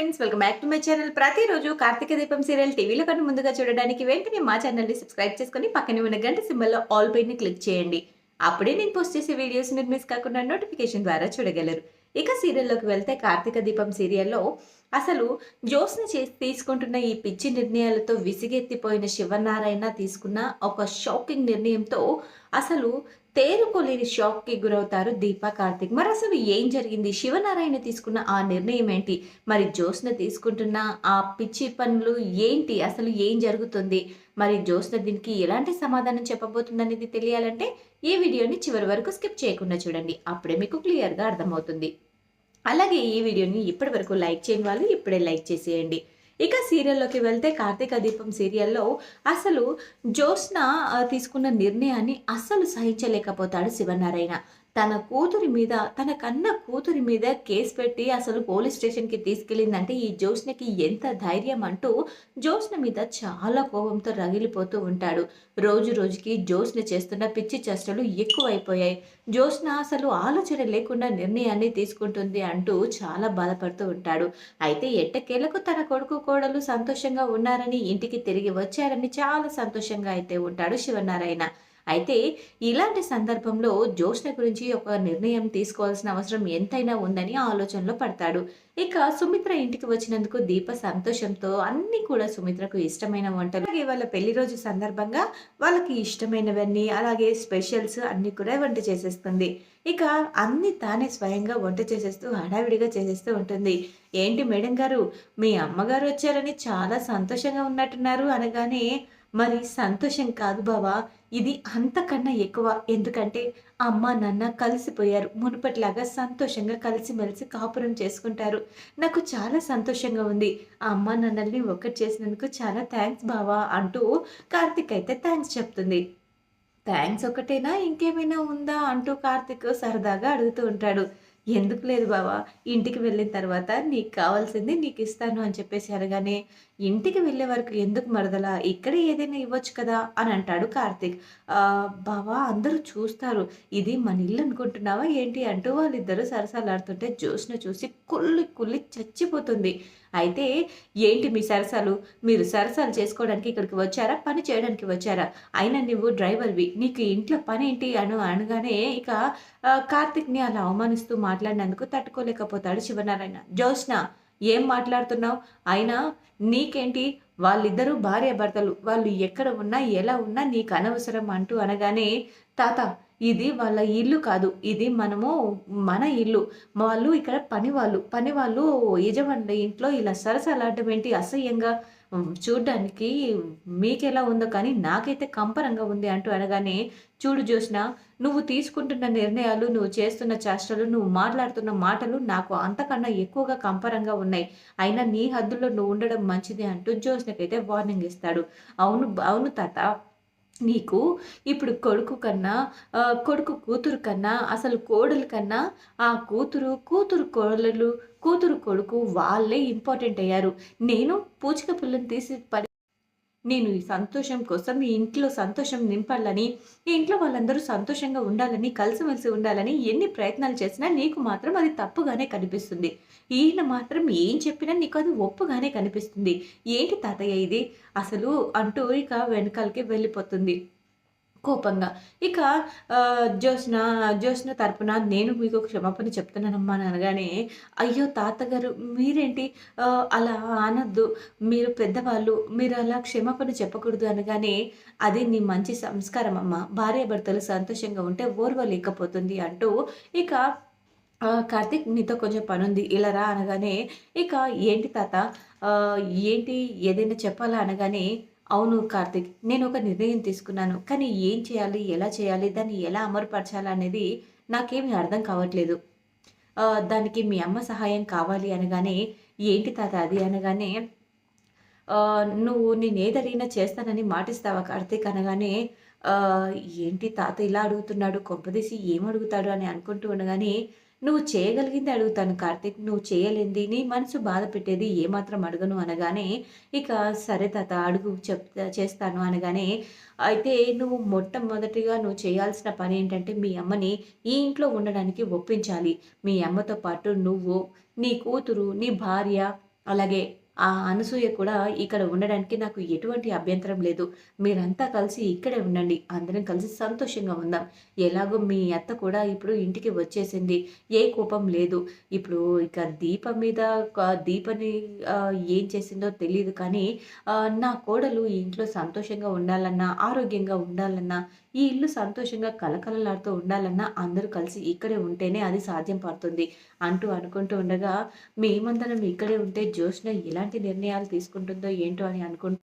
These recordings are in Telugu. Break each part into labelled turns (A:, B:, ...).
A: Friends welcome back to my channel ప్రతిరోజు కార్తీక దీపం సీరియల్ టీవీలో కన్నా ముందుగా చూడడానికి వెంటనే మా ఛానల్ని సబ్స్క్రైబ్ చేసుకొని పక్కనే ఉన్న గంట సింబల్లో ఆల్ పైన క్లిక్ చేయండి. అప్పుడే నేను పోస్ట్ చేసే వీడియోస్ మీరు మిస్ కాకుండా నోటిఫికేషన్ ద్వారా చూడగలరు. ఇక సీరియల్లోకి వెళ్తే కార్తీక దీపం సీరియల్లో అసలు జోస్ని చేసి తీసుకుంటున్న ఈ పిచ్చి నిర్ణయాలతో విసిగెత్తిపోయిన శివనారాయణ తీసుకున్న ఒక షాకింగ్ నిర్ణయంతో అసలు తేరుకోలేని షాక్కి గురవుతారు దీపా కార్తిక్. మరి అసలు ఏం జరిగింది? శివనారాయణ తీసుకున్న ఆ నిర్ణయం ఏంటి? మరి జ్యోత్స్న తీసుకుంటున్న ఆ పిచ్చి పనులు ఏంటి? అసలు ఏం జరుగుతుంది? మరి జ్యోత్స్న దీనికి ఎలాంటి సమాధానం చెప్పబోతుందనేది తెలియాలంటే ఈ వీడియోని చివరి వరకు స్కిప్ చేయకుండా చూడండి. అప్పుడే మీకు క్లియర్గా అర్థమవుతుంది. అలాగే ఈ వీడియోని ఇప్పటి వరకు లైక్ చేయని వాళ్ళు ఇప్పుడే లైక్ చేసేయండి. ఇక సీరియల్లోకి వెళ్తే కార్తీక దీపం సీరియల్లో అసలు జ్యోత్స్న తీసుకున్న నిర్ణయాన్ని అస్సలు సహించలేకపోతాడు శివనారాయణ. తన కూతురి మీద తన కన్న కూతురి మీద కేసు పెట్టి అసలు పోలీస్ స్టేషన్కి తీసుకెళ్ళిందంటే ఈ జ్యోత్స్నకి ఎంత ధైర్యం అంటూ జ్యోత్స్న మీద చాలా కోపంతో రగిలిపోతూ ఉంటాడు. రోజు రోజుకి జ్యోత్స్న చేస్తున్న పిచ్చి చేష్టలు ఎక్కువైపోయాయి. జ్యోత్స్న అసలు ఆలోచన లేకుండా నిర్ణయాన్ని తీసుకుంటుంది అంటూ చాలా బాధపడుతూ ఉంటాడు. అయితే ఎట్టకేలకు తన కొడుకు కోడలు సంతోషంగా ఉన్నారని ఇంటికి తిరిగి వచ్చారని చాలా సంతోషంగా అయితే ఉంటాడు శివనారాయణ. అయితే ఇలాంటి సందర్భంలో జ్యోత్స్న గురించి ఒక నిర్ణయం తీసుకోవాల్సిన అవసరం ఎంతైనా ఉందని ఆలోచనలో పడతాడు. ఇక సుమిత్ర ఇంటికి వచ్చినందుకు దీప సంతోషంతో అన్ని కూడా సుమిత్రకు ఇష్టమైన వంటలు. అలాగే వాళ్ళ పెళ్ళి రోజు సందర్భంగా వాళ్ళకి ఇష్టమైనవన్నీ అలాగే స్పెషల్స్ అన్ని కూడా వంట చేసేస్తుంది. ఇక అన్ని తానే స్వయంగా వంట చేసేస్తూ హడావిడిగా చేసేస్తూ ఉంటుంది. ఏంటి మేడం గారు? మీ అమ్మగారు వచ్చారని చాలా సంతోషంగా ఉన్నట్టున్నారు అనగానే మరి సంతోషం కాదు బావా ఇది అంతకన్నా ఎక్కువ. ఎందుకంటే అమ్మ నాన్న కలిసిపోయారు. మునుపటిలాగా సంతోషంగా కలిసిమెలిసి కాపురం చేసుకుంటారు. నాకు చాలా సంతోషంగా ఉంది. ఆ అమ్మ నాన్నల్ని ఒకటి చేసినందుకు చాలా థ్యాంక్స్ బావా అంటూ కార్తిక్ అయితే థ్యాంక్స్ చెప్తుంది. థ్యాంక్స్ ఒకటేనా ఇంకేమైనా ఉందా? అంటూ కార్తిక్ సరదాగా అడుగుతూ ఉంటాడు. ఎందుకు లేదు బావా ఇంటికి వెళ్ళిన తర్వాత నీకు కావాల్సింది నీకు ఇస్తాను అని చెప్పేసి అనగానే ఇంటికి వెళ్ళే వరకు ఎందుకు మరదలా? ఇక్కడ ఏదైనా ఇవ్వచ్చు కదా? అని అంటాడు కార్తిక్. బావా అందరూ చూస్తారు. ఇది మన ఇల్లు అనుకుంటున్నావా ఏంటి? అంటూ వాళ్ళిద్దరూ సరసాలాడుతుంటే జ్యోత్స్న చూసి కుళ్ళి కుళ్ళి చచ్చిపోతుంది. అయితే ఏంటి మీ సరసాలు? మీరు సరసాలు చేసుకోవడానికి ఇక్కడికి వచ్చారా? పని చేయడానికి వచ్చారా? అయినా నువ్వు డ్రైవర్వి. నీకు ఇంట్లో పని ఏంటి? అను అనగానే ఇక కార్తిక్ని అలా అవమానిస్తూ మాట్లాడినందుకు తట్టుకోలేకపోతాడు శివనారాయణ. జ్యోష్న ఏం మాట్లాడుతున్నావు? అయినా నీకేంటి? వాళ్ళిద్దరూ భార్య భర్తలు వాళ్ళు ఎక్కడ ఉన్నా ఎలా ఉన్నా నీకు అనవసరం అంటూ అనగానే తాత ఇది వాళ్ళ ఇల్లు కాదు. ఇది మనము మన ఇల్లు. వాళ్ళు ఇక్కడ పని వాళ్ళు పని వాళ్ళు యజమానుల ఇంట్లో ఇలా సరసలాడటం ఏంటి అసహ్యంగా? చూడ్డానికి మీకెలా ఉందో కానీ నాకైతే కంపరంగా ఉంది అంటూ అనగానే చూడు జోష్న నువ్వు తీసుకుంటున్న నిర్ణయాలు నువ్వు చేస్తున్న చేష్టలు నువ్వు మాట్లాడుతున్న మాటలు నాకు అంతకన్నా ఎక్కువగా కంపరంగా ఉన్నాయి. అయినా నీ హద్దుల్లో నువ్వు ఉండడం మంచిది అంటూ జోష్నకైతే వార్నింగ్ ఇస్తాడు. అవును అవును తాత నీకు ఇప్పుడు కొడుకు కన్నా ఆ, కొడుకు కూతురు కన్నా అసలు కోడలు కన్నా ఆ కూతురు కూతురు కోడలు కూతురు కొడుకు వాళ్ళే ఇంపార్టెంట్ అయ్యారు. నేను పూచిక పుల్లని తీసి పడి నేను ఈ సంతోషం కోసం ఈ ఇంట్లో సంతోషం నింపాలని ఈ ఇంట్లో వాళ్ళందరూ సంతోషంగా ఉండాలని కలిసిమెలిసి ఉండాలని ఎన్ని ప్రయత్నాలు చేసినా నీకు మాత్రం అది తప్పుగానే కనిపిస్తుంది. ఈయన మాత్రం ఏం చెప్పినా నీకు అది ఒప్పుగానే కనిపిస్తుంది. ఏంటి తాతయ్య ఇది? అసలు అంటూ ఇక వెనకాలకి వెళ్ళిపోతుంది. కోపంగా. ఇక జ్యోత్స్న జ్యోత్స్న తరపున నేను మీకు క్షమాపణ చెప్తున్నానమ్మా అని అనగానే అయ్యో తాతగారు మీరేంటి? అలా అనద్దు. మీరు పెద్దవాళ్ళు మీరు అలా క్షమాపణ చెప్పకూడదు అనగానే అది నీ మంచి సంస్కారం అమ్మ భార్యాభర్తలు సంతోషంగా ఉంటే ఓర్వలేకపోతుంది అంటూ ఇక కార్తీక్ నీతో కొంచెం పని ఉంది ఇలా రా అనగానే ఇక ఏంటి తాత? ఏంటి? ఏదైనా చెప్పాలా అనగానే అవును కార్తిక్ నేను ఒక నిర్ణయం తీసుకున్నాను. కానీ ఏం చేయాలి ఎలా చేయాలి దాన్ని ఎలా అమలుపరచాలి అనేది నాకేమీ అర్థం కావట్లేదు. దానికి మీ అమ్మ సహాయం కావాలి అనగానే ఏంటి తాత అది? అనగానే నువ్వు నేను ఏదడిగినా చేస్తానని మాటిస్తావా కార్తీక్? అనగానే ఏంటి తాత ఇలా అడుగుతున్నాడు కొంపదీసి ఏం అడుగుతాడు అని అనుకుంటూ ఉండగానే నువ్వు చేయగలిగింది అడుగుతాను కార్తీక్ నువ్వు చేయలేంది నీ మనసు బాధ పెట్టేది ఏమాత్రం అడగను అనగానే ఇక సరే తాత అడుగు చెప్తా చేస్తాను అనగానే అయితే నువ్వు మొట్టమొదటిగా నువ్వు చేయాల్సిన పని ఏంటంటే మీ అమ్మని ఈ ఇంట్లో ఉండడానికి ఒప్పించాలి. మీ అమ్మతో పాటు నువ్వు నీ కూతురు నీ భార్య అలాగే ఆ అనసూయ కూడా ఇక్కడ ఉండడానికి నాకు ఎటువంటి అభ్యంతరం లేదు. మీరంతా కలిసి ఇక్కడే ఉండండి. అందరం కలిసి సంతోషంగా ఉందాం. ఎలాగో మీ అత్త కూడా ఇప్పుడు ఇంటికి వచ్చేసింది. ఏ కోపం లేదు. ఇప్పుడు ఇక దీపం మీద దీపని ఏం చేసిందో తెలియదు కానీ నా కోడలు ఇంట్లో సంతోషంగా ఉండాలన్నా ఆరోగ్యంగా ఉండాలన్నా ఈ ఇల్లు సంతోషంగా కలకలలాడుతూ ఉండాలన్నా అందరూ కలిసి ఇక్కడే ఉంటేనే అది సాధ్యం పడుతుంది అంటూ అనుకుంటూ ఉండగా మేమందరం ఇక్కడే ఉంటే జ్యోష్ణ ఎలాంటి నిర్ణయాలు తీసుకుంటుందో ఏంటో అని అనుకుంటూ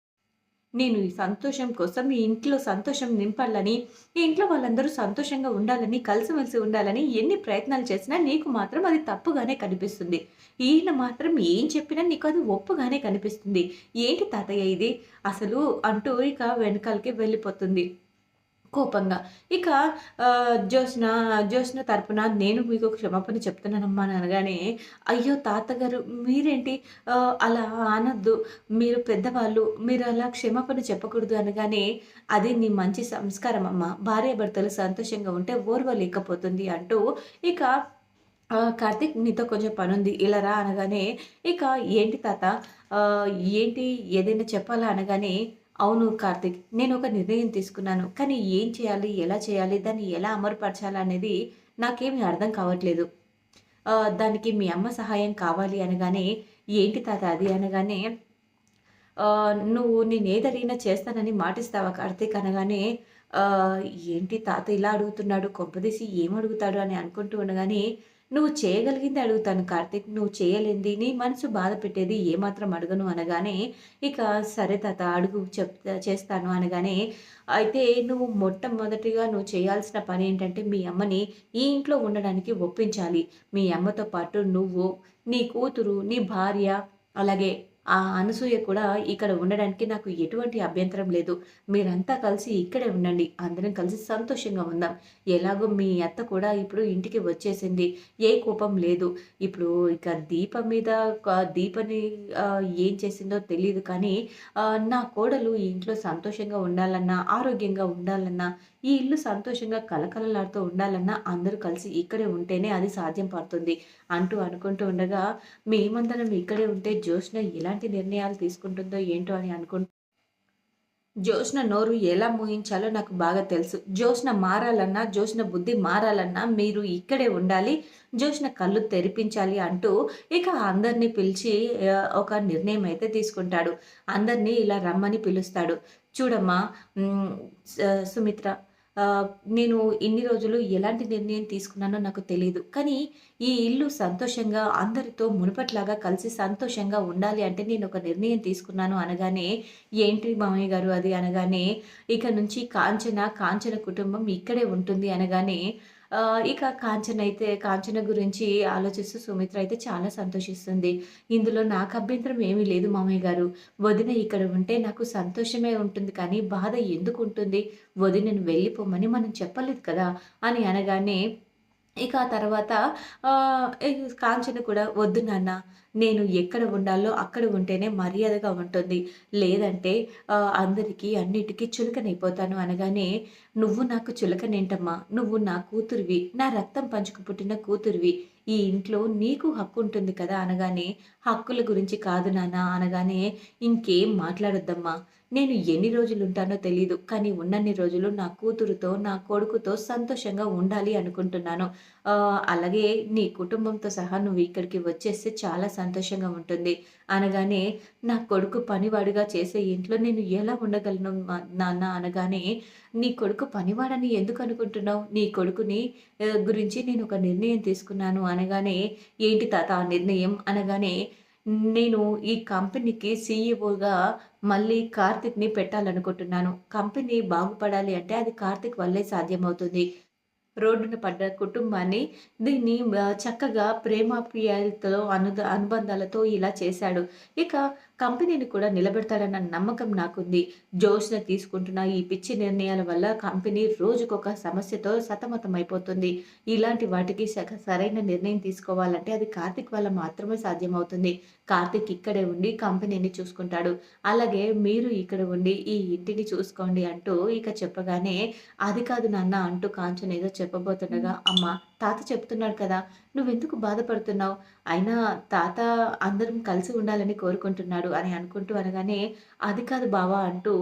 A: నేను ఈ సంతోషం కోసం ఈ ఇంట్లో సంతోషం నింపాలని ఈ ఇంట్లో వాళ్ళందరూ సంతోషంగా ఉండాలని కలిసిమెలిసి ఉండాలని ఎన్ని ప్రయత్నాలు చేసినా నీకు మాత్రం అది తప్పుగానే కనిపిస్తుంది. ఈయన మాత్రం ఏం చెప్పినా నీకు అది ఒప్పుగానే కనిపిస్తుంది. ఏంటి తాతయ్య ఇది? అసలు అంటూ ఇక వెనకాలకి వెళ్ళిపోతుంది. కోపంగా. ఇక జ్యోత్స్న జ్యోత్స్న తరపున నేను మీకు క్షమాపణ చెప్తున్నానమ్మా అని అనగానే అయ్యో తాతగారు మీరేంటి? అలా అనద్దు. మీరు పెద్దవాళ్ళు మీరు అలా క్షమాపణ చెప్పకూడదు అనగానే అది నీ మంచి సంస్కారం అమ్మ భార్యాభర్తలు సంతోషంగా ఉంటే ఓర్వలేకపోతుంది అంటూ ఇక కార్తీక్ నీతో కొంచెం పనుంది. ఇలా రా అనగానే ఇక ఏంటి తాత? ఏంటి? ఏదైనా చెప్పాలా? అనగానే అవును కార్తిక్ నేను ఒక నిర్ణయం తీసుకున్నాను. కానీ ఏం చేయాలి ఎలా చేయాలి దాన్ని ఎలా అమరుపరచాలి అనేది నాకేమీ అర్థం కావట్లేదు. దానికి మీ అమ్మ సహాయం కావాలి అనగానే ఏంటి తాత అది? అనగానే నువ్వు నేను ఏదైనా చేస్తానని మాటిస్తావా కార్తీక్? అనగానే ఏంటి తాత ఇలా అడుగుతున్నాడు కొంపదీసి ఏం అడుగుతాడు అని అనుకుంటూ ఉండగానే నువ్వు చేయగలిగింది అడుగుతాను కార్తీక్ నువ్వు చేయలేంది నీ మనసు బాధ పెట్టేది ఏమాత్రం అడగను అనగానే ఇక సరే తాత అడుగు చెప్తా చేస్తాను అనగానే అయితే నువ్వు మొట్టమొదటిగా నువ్వు చేయాల్సిన పని ఏంటంటే మీ అమ్మని ఈ ఇంట్లో ఉండడానికి ఒప్పించాలి. మీ అమ్మతో పాటు నువ్వు నీ కూతురు నీ భార్య అలాగే ఆ అనసూయ కూడా ఇక్కడ ఉండడానికి నాకు ఎటువంటి అభ్యంతరం లేదు. మీరంతా కలిసి ఇక్కడే ఉండండి. అందరం కలిసి సంతోషంగా ఉందాం. ఎలాగో మీ అత్త కూడా ఇప్పుడు ఇంటికి వచ్చేసింది. ఏ కోపం లేదు. ఇప్పుడు ఇక దీపం మీద దీపని ఏం చేసిందో తెలియదు కానీ నా కోడలు ఇంట్లో సంతోషంగా ఉండాలన్నా ఆరోగ్యంగా ఉండాలన్నా ఈ ఇల్లు సంతోషంగా కలకలలాడుతూ ఉండాలన్నా అందరూ కలిసి ఇక్కడే ఉంటేనే అది సాధ్యం పడుతుంది అంటూ అనుకుంటూ ఉండగా మేమందరం ఇక్కడే ఉంటే జ్యోష్ణ ఎలాంటి నిర్ణయాలు తీసుకుంటుందో ఏంటో అని అనుకుంటూ జ్యోష్ణ నోరు ఎలా మూహించాలో నాకు బాగా తెలుసు. జ్యోష్ణ మారాలన్నా జ్యోష్ణ బుద్ధి మారాలన్నా మీరు ఇక్కడే ఉండాలి జ్యోష్ణ కళ్ళు తెరిపించాలి అంటూ ఇక అందరినీ పిలిచి ఒక నిర్ణయం అయితే తీసుకుంటాడు. అందరినీ ఇలా రమ్మని పిలుస్తాడు. చూడమ్మా సుమిత్ర నేను ఇన్ని రోజులు ఎలాంటి నిర్ణయం తీసుకున్నానో నాకు తెలియదు కానీ ఈ ఇల్లు సంతోషంగా అందరితో మునుపట్లాగా కలిసి సంతోషంగా ఉండాలి అంటే నేను ఒక నిర్ణయం తీసుకున్నాను అనగానే ఏంటి మామయ్య గారు? అది అనగానే ఇక నుంచి కాంచన కాంచన కుటుంబం ఇక్కడే ఉంటుంది. అనగానే ఇక కాంచన అయితే కాంచన గురించి ఆలోచిస్తూ సుమిత్ర అయితే చాలా సంతోషిస్తుంది. ఇందులో నాకు అభ్యంతరం ఏమీ లేదు మామయ్య గారు. వదిన ఇక్కడ ఉంటే నాకు సంతోషమే ఉంటుంది కానీ బాధ ఎందుకు ఉంటుంది? వదినను వెళ్ళిపోమని మనం చెప్పలేదు కదా అని అనగానే ఇక ఆ తర్వాత కాంచన కూడా వద్దు నాన్న నేను ఎక్కడ ఉండాలో అక్కడ ఉంటేనే మర్యాదగా ఉంటుంది. లేదంటే అందరికీ అన్నిటికీ చులకనైపోతాను అనగానే నువ్వు నాకు చులకనేంటమ్మా? నువ్వు నా కూతురివి. నా రక్తం పంచుకు పుట్టిన కూతురివి. ఈ ఇంట్లో నీకు హక్కు ఉంటుంది కదా? అనగానే హక్కుల గురించి కాదు నాన్న. అనగానే ఇంకేం మాట్లాడొద్దమ్మా. నేను ఎన్ని రోజులు ఉంటానో తెలియదు కానీ ఉన్నన్ని రోజులు నా కూతురుతో నా కొడుకుతో సంతోషంగా ఉండాలి అనుకుంటున్నాను. అలాగే నీ కుటుంబంతో సహా నువ్వు ఇక్కడికి వచ్చేస్తే చాలా సంతోషంగా ఉంటుంది. అనగానే నా కొడుకు పనివాడిగా చేసే ఇంట్లో నేను ఎలా ఉండగలను నాన్న అనగానే నీ కొడుకు పనివాడని ఎందుకు అనుకుంటున్నావు? నీ కొడుకుని గురించి నేను ఒక నిర్ణయం తీసుకున్నాను అనగానే ఏంటి తాత ఆ నిర్ణయం? అనగానే నేను ఈ కంపెనీకి సీఈఓగా మళ్ళీ కార్తిక్ని పెట్టాలనుకుంటున్నాను. కంపెనీ బాగుపడాలి అంటే అది కార్తిక్ వల్లే సాధ్యమవుతుంది. రోడ్డున పడ్డ కుటుంబాన్ని దీన్ని చక్కగా ప్రేమాప్రియాలతో అను అనుబంధాలతో ఇలా చేశాడు. ఇక కంపెనీని కూడా నిలబెడతాడన్న నమ్మకం నాకుంది. జోష్న తీసుకుంటున్న ఈ పిచ్చి నిర్ణయాల వల్ల కంపెనీ రోజుకొక సమస్యతో సతమతం అయిపోతుంది ఇలాంటి వాటికి సరైన నిర్ణయం తీసుకోవాలంటే అది కార్తిక్ వల్ల మాత్రమే సాధ్యమవుతుంది. కార్తీక్ ఇక్కడే ఉండి కంపెనీని చూసుకుంటాడు. అలాగే మీరు ఇక్కడ ఉండి ఈ ఇంటిని చూసుకోండి అంటూ ఇక చెప్పగానే అది కాదు నాన్న అంటూ కాంచన ఏదో చెప్పబోతుండగా అమ్మ తాత చెప్తున్నాడు కదా నువ్వెందుకు బాధపడుతున్నావు? అయినా తాత అందరం కలిసి ఉండాలని కోరుకుంటున్నాడు అని అనుకుంటూ అనగానే అది కాదు బావా అంటూ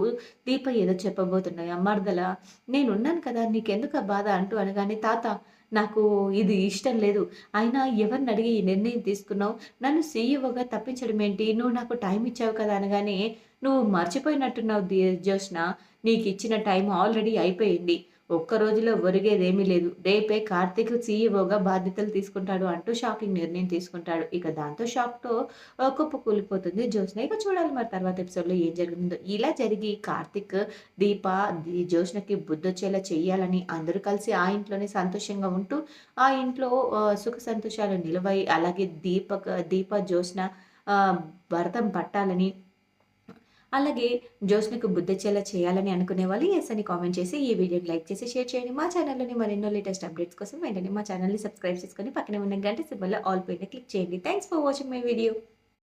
A: దీప ఏదో చెప్పబోతున్నాయి. అమ్మార్దల నేనున్నాను కదా నీకెందుకు ఆ బాధ? అంటూ అనగానే తాత నాకు ఇది ఇష్టం లేదు. అయినా ఎవరిని అడిగి ఈ నిర్ణయం తీసుకున్నావు? నన్ను సీఈఓగా తప్పించడం ఏంటి? నువ్వు నాకు టైం ఇచ్చావు కదా అనగానే నువ్వు మర్చిపోయినట్టున్నావు ది నీకు ఇచ్చిన టైం ఆల్రెడీ అయిపోయింది. ఒక్క రోజులో ఒరిగేదేమీ లేదు. రేపే కార్తీక్ సీఈఓగా బాధ్యతలు తీసుకుంటాడు అంటూ షాకింగ్ నిర్ణయం తీసుకుంటాడు. ఇక దాంతో షాక్తో కుప్ప కూలిపోతుంది. జ్యోత్స్న ఇక చూడాలి మరి తర్వాత ఎపిసోడ్లో ఏం జరిగిందో ఇలా జరిగి కార్తీక్ దీప ది- జ్యోత్స్నకి బుద్ధొచ్చేలా చేయాలని అందరూ కలిసి ఆ ఇంట్లోనే సంతోషంగా ఉంటూ ఆ ఇంట్లో సుఖ సంతోషాలు నిలవై అలాగే దీపక్ దీప జ్యోత్స్న భరతం పట్టాలని అలాగే జ్యోత్స్నకు బుద్ధచేలా చేయాలని అనుకునే వాళ్ళు ఎస్ అని కామెంట్ చేసి ఈ వీడియోని లైక్ చేసి షేర్ చేయండి. మా ఛానల్లోని మరెన్నో లేటెస్ట్ అప్డేట్స్ కోసం వెంటనే మా ఛానల్ని సబ్స్క్రైబ్ చేసుకొని పక్కనే ఉన్న గంట సింబల్లో ఆల్ పైన క్లిక్ చేయండి. Thanks for watching my video